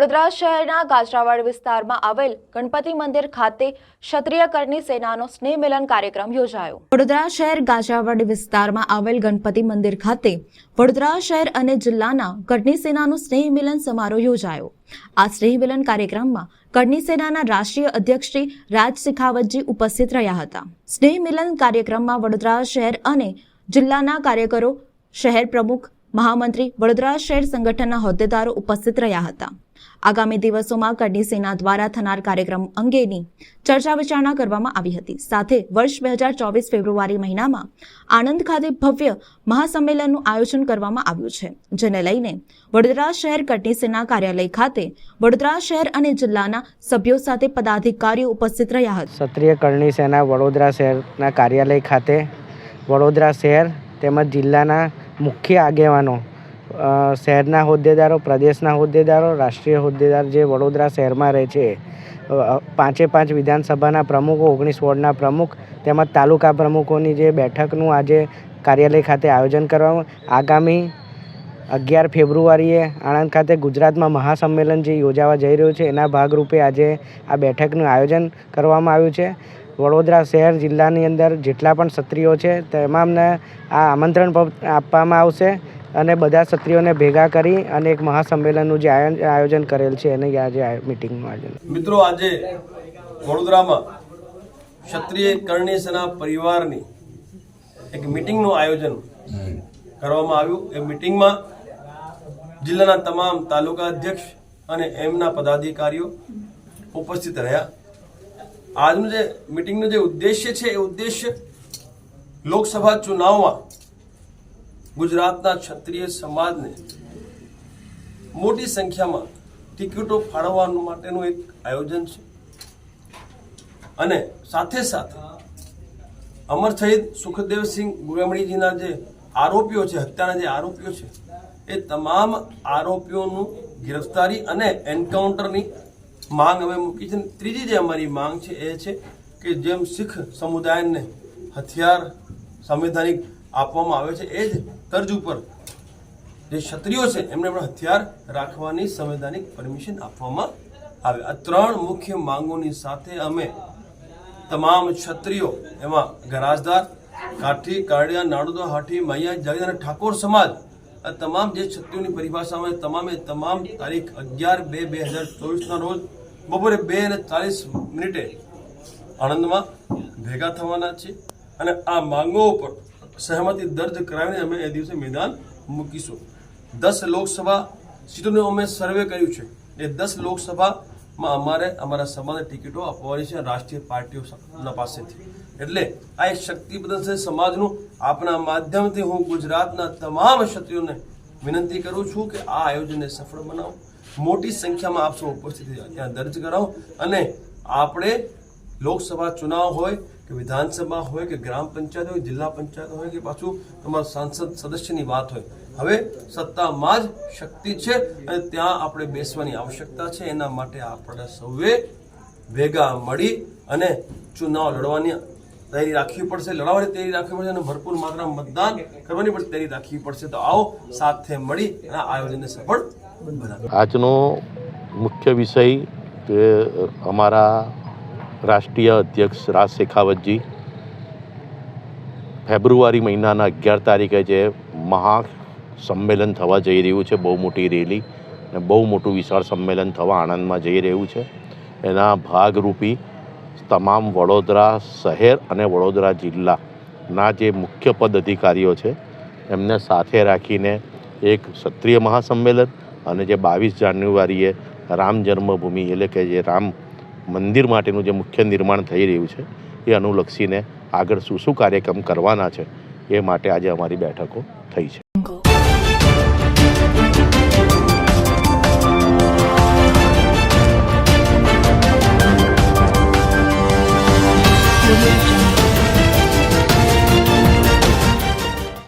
વડોદરા શહેરના કાચરાવાડ વિસ્તારમાં આવેલ ગણપતિ મંદિર ખાતે ક્ષત્રિય કરની સેનાનો સ્નેહ મિલન કાર્યક્રમ યોજાયો. વડોદરા શહેર કાચરાવાડ વિસ્તારમાં આવેલ ગણપતિ મંદિર ખાતે વડોદરા શહેર અને જિલ્લાના કરની સેનાનો સ્નેહ મિલન સમારોહ યોજાયો. આ સ્નેહ મિલન કાર્યક્રમમાં કરની સેનાના રાષ્ટ્રીય અધ્યક્ષ શ્રી રાજ શેખાવતજી ઉપસ્થિત રહ્યા હતા. સ્નેહ મિલન કાર્યક્રમમાં વડોદરા શહેર અને જિલ્લાના કાર્યકરો, શહેર પ્રમુખ, મહામંત્રી, વડોદરા શહેર સંગઠનના હોદ્દેદારો ઉપસ્થિત રહ્યા હતા. આગામી દિવસોમાં કડની સેના દ્વારા થનાર કાર્યક્રમ અંગેની ચર્ચા વિચારણા કરવામાં આવી હતી. સાથે વર્ષ બે હજાર ચોવીસ ફેબ્રુઆરી મહિનામાં આણંદ ખાતે ભવ્ય મહાસંમેલનનું આયોજન કરવામાં આવ્યું છે, જેને લઈને વડોદરા શહેર કડની સેના કાર્યાલય ખાતે વડોદરા શહેર અને જિલ્લાના સભ્યો સાથે પદાધિકારીઓ ઉપસ્થિત રહ્યા હતા. ક્ષત્રિય કરણી સેના વડોદરા શહેરના કાર્યાલય ખાતે વડોદરા શહેર તેમજ જિલ્લાના મુખ્ય આગેવાનો શહેરના હોદ્દેદારો, પ્રદેશના હોદ્દેદારો, રાષ્ટ્રીય હોદ્દેદાર જે વડોદરા શહેરમાં રહે છે પાંચે પાંચ વિધાનસભાના પ્રમુખો, ઓગણીસ વોર્ડના પ્રમુખ, તેમજ તાલુકા પ્રમુખોની જે બેઠકનું આજે કાર્યાલય ખાતે આયોજન કરવામાં આગામી અગિયાર ફેબ્રુઆરીએ આણંદ ખાતે ગુજરાતમાં મહાસંમેલન જે યોજાવા જઈ રહ્યું છે, એના ભાગરૂપે આજે આ બેઠકનું આયોજન કરવામાં આવ્યું છે. વડોદરા શહેર જિલ્લાની અંદર જેટલા પણ ક્ષત્રિયો છે, તમામને આ આમંત્રણ આપવામાં આવશે. અને બધા ક્ષત્રિયોને ભેગા કરી અને એક મહાસંમેલનનું જે આયોજન કરેલ છે, એને આજે મિટિંગનું આયોજન. મિત્રો, આજે વડોદરામાં ક્ષત્રિય કરણી પરિવારની એક મિટિંગનું આયોજન કરવામાં આવ્યું. એ મિટિંગમાં જિલ્લાના તમામ તાલુકા અધ્યક્ષ અને એમના પદાધિકારીઓ ઉપસ્થિત રહ્યા. આજનું જે મિટિંગનો જે ઉદ્દેશ્ય છે, એ ઉદ્દેશ્ય લોકસભા ચુનાવમાં ગુજરાતના ક્ષત્રિય સમાજને મોટી સંખ્યામાં ટિકિટો ફાળવવા માટેનું એક આયોજન છે. અને સાથે સાથે અમર શહીદ સુખદેવસિંહ ગુરામણીજીના જે આરોપીઓ છે, હત્યાના જે આરોપીઓ છે, એ તમામ આરોપીઓનું ગિરફ્તારી અને એન્કાઉન્ટરની માંગ અમે મૂકી છે. ત્રીજી જે અમારી માંગ છે એ છે કે જેમ શીખ સમુદાયને હથિયાર સંવિધાનિક આપવામાં આવે છે, એ જ તર્જ ઉપર જે ક્ષત્રિયો છે, એમને પણ હથિયાર રાખવાની સંવૈધાનિક પરમિશન આપવામાં આવે. આ ત્રણ મુખ્ય માંગોની સાથે અમે તમામ ક્ષત્રિયો, એમાં ગરાજદાર, કાઠી, કાળિયા, નાડુદો હાઠી મૈયા, જાગીર અને ઠાકોર સમાજ, આ તમામ જે ક્ષત્રિયોની પરિભાષામાં તમામે તમામ તારીખ અગિયાર બે બે હજાર ચોવીસના રોજ બપોરે બે અને ચાલીસ મિનિટે આણંદમાં ભેગા થવાના છે અને આ માંગો ઉપર સહમતિ દર્જ કરાવીને અમે એ દિવસે મેદાન મૂકીશું. દસ લોકસભા સીટોનું અમે સર્વે કર્યું છે. એ દસ લોકસભામાં અમારે અમારા સમાજને ટિકિટો આપવાની છે રાષ્ટ્રીય પાર્ટીઓના પાસેથી. એટલે આ એક શક્તિ છે સમાજનું. આપના માધ્યમથી હું ગુજરાતના તમામ ક્ષત્રિયોને વિનંતી કરું છું કે આ આયોજનને સફળ બનાવો. મોટી સંખ્યામાં આપ સૌ ઉપસ્થિત ત્યાં દર્જ કરાવો. અને આપણે લોકસભા ચુનાવ હોય કે વિધાનસભા હોય કે ગ્રામ પંચાયત હોય, જિલ્લા પંચાયત હોય કે પાછું તમારા સાંસદ સદસ્યની વાત હોય. હવે સત્તામાં જ શક્તિ છે અને ત્યાં આપણે બેસવાની આવશ્યકતા છે. એના માટે આપણે સૌએ ભેગા મળી અને ચુનાવ લડવાની તૈયારી રાખવી પડશે. લડાવવાની તૈયારી રાખવી પડશે અને ભરપૂર માત્રામાં મતદાન કરવાની પણ તૈયારી રાખવી પડશે. તો આવો સાથે મળી આ આયોજનને સફળ બનાવીએ. આજનો મુખ્ય વિષય કે અમારા રાષ્ટ્રીય અધ્યક્ષ રાજ શેખાવતજી. ફેબ્રુઆરી મહિનાના અગિયાર તારીખે જે મહા સંમેલન થવા જઈ રહ્યું છે, બહુ મોટી રેલી અને બહુ મોટું વિશાળ સંમેલન થવા આણંદમાં જઈ રહ્યું છે. એના ભાગરૂપી તમામ વડોદરા શહેર અને વડોદરા જિલ્લાના જે મુખ્ય પદ અધિકારીઓ છે, એમને સાથે રાખીને એક ક્ષત્રિય મહાસંમેલન અને જે બાવીસ જાન્યુઆરીએ રામ જન્મભૂમિ એટલે કે જે રામ મંદિર માટેનું જે મુખ્ય નિર્માણ થઈ રહ્યું છે, એ અનુલક્ષીને આગળ શું શું કાર્યક્રમ કરવાના છે, એ માટે આજે અમારી બેઠકો થઈ છે.